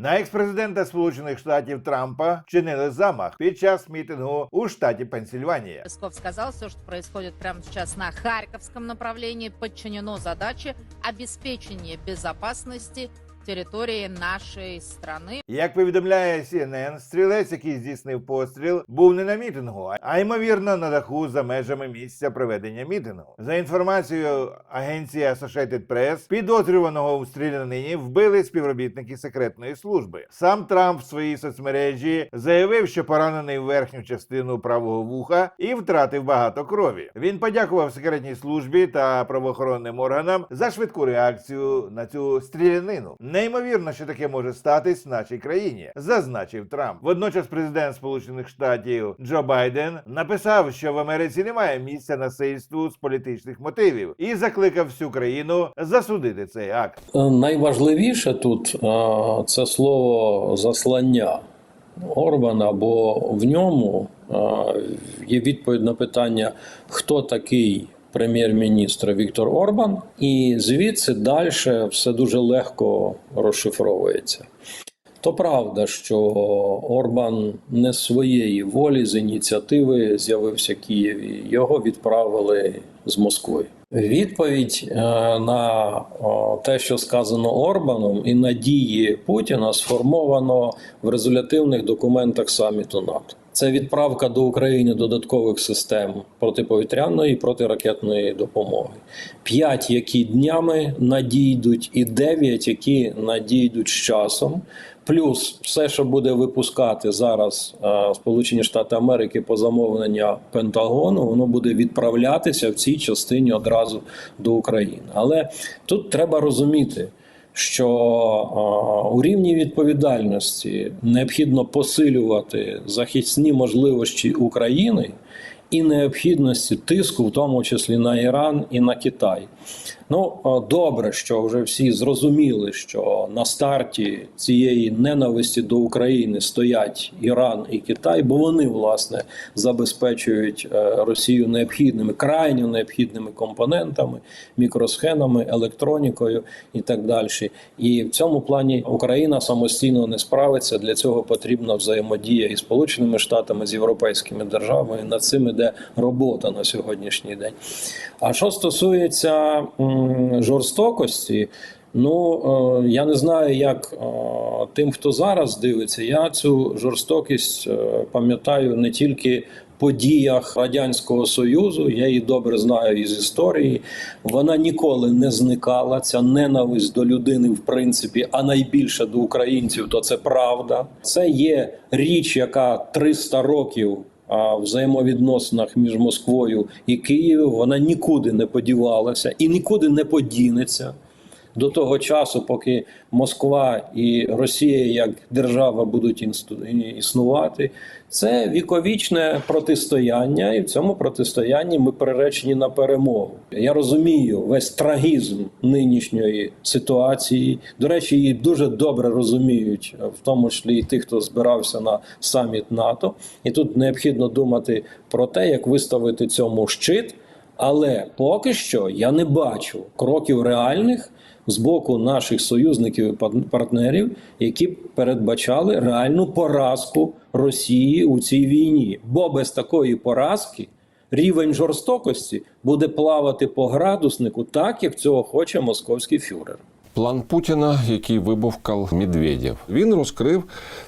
На екс-президента Сполучених Штатів Трампа чинили замах під час мітингу у штаті Пенсільванія. Песков сказав, що що відбувається прямо зараз на харківському направленні, подчинено задачі обеспечения безопасности территории нашей страны. Як повідомляє CNN, стрілець, який здійснив постріл, був не на мітингу, а ймовірно на даху за межами місця проведення мітингу. За інформацією агенції Associated Press, підозрюваного у стрілянині вбили співробітники секретної служби. Сам Трамп в своїй соцмережі заявив, що поранений в верхню частину правого вуха і втратив багато крові. Він подякував секретній службі та правоохоронним органам за швидку реакцію на цю стрілянину. Неймовірно, що таке може статись в нашій країні, зазначив Трамп. Водночас, президент Сполучених Штатів Джо Байден написав, що в Америці немає місця насильству з політичних мотивів, і закликав всю країну засудити цей акт. Е, Найважливіше тут е, це слово заслання Орбана, бо в ньому е, є відповідь на питання, хто такий прем'єр-міністр Віктор Орбан, і звідси далі все дуже легко розшифровується. То правда, що Орбан не своєї волі з ініціативи з'явився Києві. Його відправили з Москви. Відповідь е, на те, що сказано Орбаном, і на дії Путіна сформовано в резолютивних документах саміту НАТО. Це відправка до України додаткових систем протиповітряної і протиракетної допомоги. П'ять, які днями надійдуть, і дев'ять, які надійдуть з часом. Плюс все, що буде випускати зараз е, Сполучені Штати Америки по замовлення Пентагону, воно буде відправлятися в цій частині одразу до України. Але тут треба розуміти, що у рівні відповідальності необхідно посилювати захисні можливості України і необхідності тиску, в тому числі на Іран і на Китай. Ну е, добре, що вже всі зрозуміли, що на старті цієї ненависті до України стоять Іран і Китай, бо вони власне забезпечують е, Росію необхідними, крайньо необхідними компонентами, мікросхемами, електронікою і так далі. І в цьому плані Україна самостійно не справиться. Для цього потрібна взаємодія із Сполученими Штатами, з європейськими державами. Над цим іде робота на сьогоднішній день. А що стосується жорстокості, ну е, я не знаю, як е, тим, хто зараз дивиться, я цю жорстокість е, пам'ятаю не тільки. Подіях радянського союзу я її добре знаю із історії. Вона ніколи не зникала. Ця ненависть до людини, в принципі, а найбільше до українців, то це правда. Це є річ, яка 300 років взаємовідносинах між Москвою і Києвом вона нікуди не подівалася і нікуди не подінеться до того часу, поки Москва і Росія як держава будуть існувати. Це віковічне протистояння, і в цьому протистоянні ми приречені на перемогу. Я розумію весь трагізм нинішньої ситуації. До речі, її дуже добре розуміють, в тому числі і ті, хто збирався на саміт НАТО. І тут необхідно думати про те, як виставити цьому щит. Але поки що я не бачу кроків реальних з боку наших союзників і партнерів, які передбачали реальну поразку Росії у цій війні. Бо без такої поразки рівень жорстокості буде плавати по градуснику, так як цього хоче московський фюрер. План Путіна, який вибовкав Медведєв, він розкрив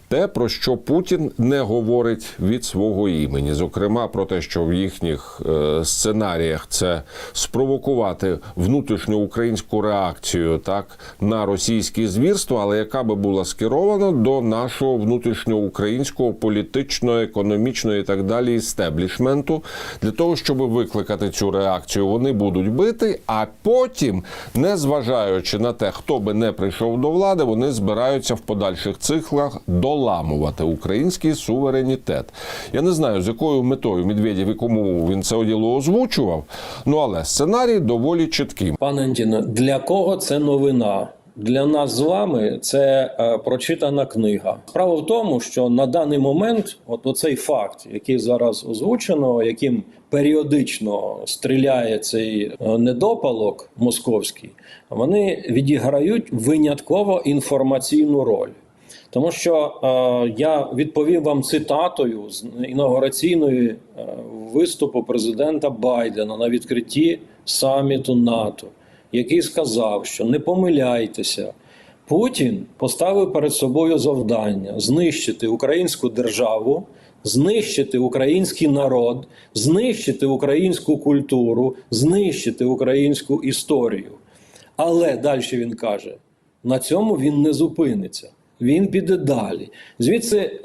те, про що Путін не говорить від свого імені. Зокрема, про те, що в їхніх е, сценаріях це спровокувати внутрішню українську реакцію так на російські звірства, але яка би була скерована до нашого внутрішньоукраїнського політичного, економічного і так далі істеблішменту, для того, щоб викликати цю реакцію, вони будуть бити, а потім, не зважаючи на те, хто би не прийшов до влади, вони збираються в подальших циклах доламувати український суверенітет. Я не знаю, з якою метою Медведєв і кому він це оділо озвучував. Ну але сценарій доволі чіткий. Пане Антіно, для кого це новина? Для нас з вами це е, прочитана книга. Справа в тому, що на даний момент, от оцей факт, який зараз озвучено, яким періодично стріляє цей е, недопалок московський, вони відіграють винятково інформаційну роль. Тому що е, я відповів вам цитатою з інаугураційної е, виступу президента Байдена на відкритті саміту НАТО, який сказав, що не помиляйтеся. Путін поставив перед собою завдання знищити українську державу, знищити український народ, знищити українську культуру, знищити українську історію. Але далі він каже: на цьому він не зупиниться. Він піде далі. Звідси е,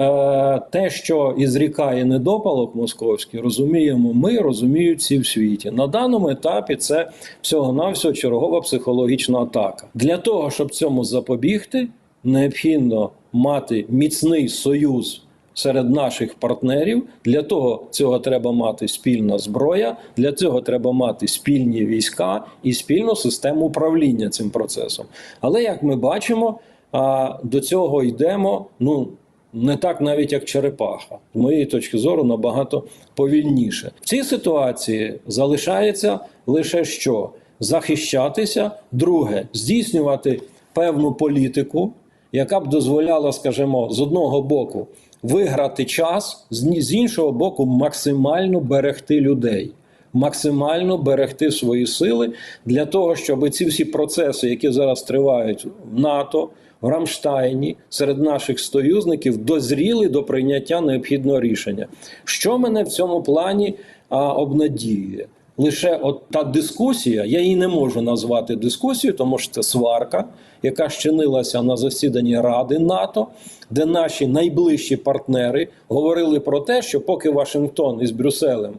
те, що і зрікає недопалок московський, розуміємо ми, розуміють всі в світі. На даному етапі це всього-навсього чергова психологічна атака. Для того, щоб цьому запобігти, необхідно мати міцний союз серед наших партнерів. Для того цього треба мати спільна зброя, для цього треба мати спільні війська і спільну систему управління цим процесом. Але як ми бачимо, а, до цього йдемо. Ну не так навіть як черепаха, з моєї точки зору, набагато повільніше. В цій ситуації залишається лише що захищатися, друге здійснювати певну політику, яка б дозволяла, скажімо, з одного боку виграти час, з іншого боку, максимально берегти людей. Максимально берегти свої сили для того, щоб ці всі процеси, які зараз тривають в НАТО, в Рамштайні, серед наших союзників, дозріли до прийняття необхідного рішення. Що мене в цьому плані а, обнадіює? Лише от та дискусія, я її не можу назвати дискусією, тому що це сварка, яка щинилася на засіданні Ради НАТО, де наші найближчі партнери говорили про те, що поки Вашингтон із Брюсселем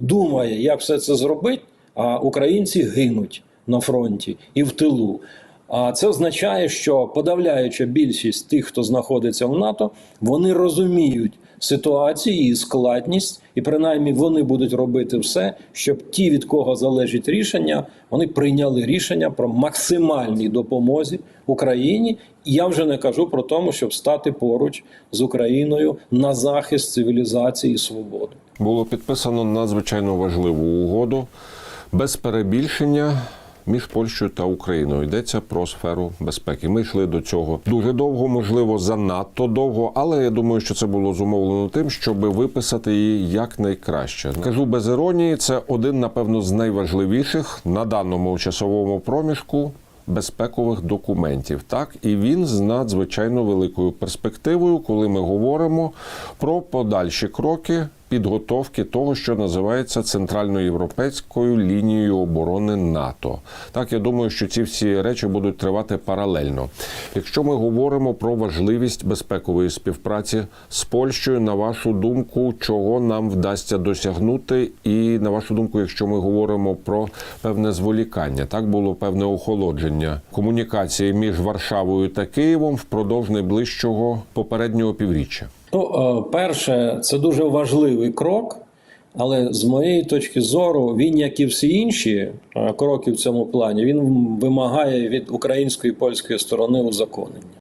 думає, як все це зробити, а українці гинуть на фронті і в тилу. А це означає, що подавляюча більшість тих, хто знаходиться в НАТО, вони розуміють ситуацію, її складність, і принаймні вони будуть робити все, щоб ті, від кого залежить рішення, вони прийняли рішення про максимальній допомозі Україні. І я вже не кажу про тому, щоб стати поруч з Україною на захист цивілізації і свободи. Було підписано надзвичайно важливу угоду без перебільшення. Між Польщею та Україною йдеться про сферу безпеки. Ми йшли до цього дуже довго, можливо, занадто довго, але я думаю, що це було зумовлено тим, щоб виписати її якнайкраще. Кажу без іронії, це один, напевно, з найважливіших на даному часовому проміжку безпекових документів. Так і він з надзвичайно великою перспективою, коли ми говоримо про подальші кроки підготовки того, що називається центральноєвропейською лінією оборони НАТО. Так, я думаю, що ці всі речі будуть тривати паралельно. Якщо ми говоримо про важливість безпекової співпраці з Польщею, на вашу думку, чого нам вдасться досягнути, і на вашу думку, якщо ми говоримо про певне зволікання, так було певне охолодження комунікації між Варшавою та Києвом впродовж найближчого попереднього півріччя. Ну, е, перше, це дуже важливий крок, але з моєї точки зору, він, як і всі інші е, кроки в цьому плані, він вимагає від української і польської сторони узаконення.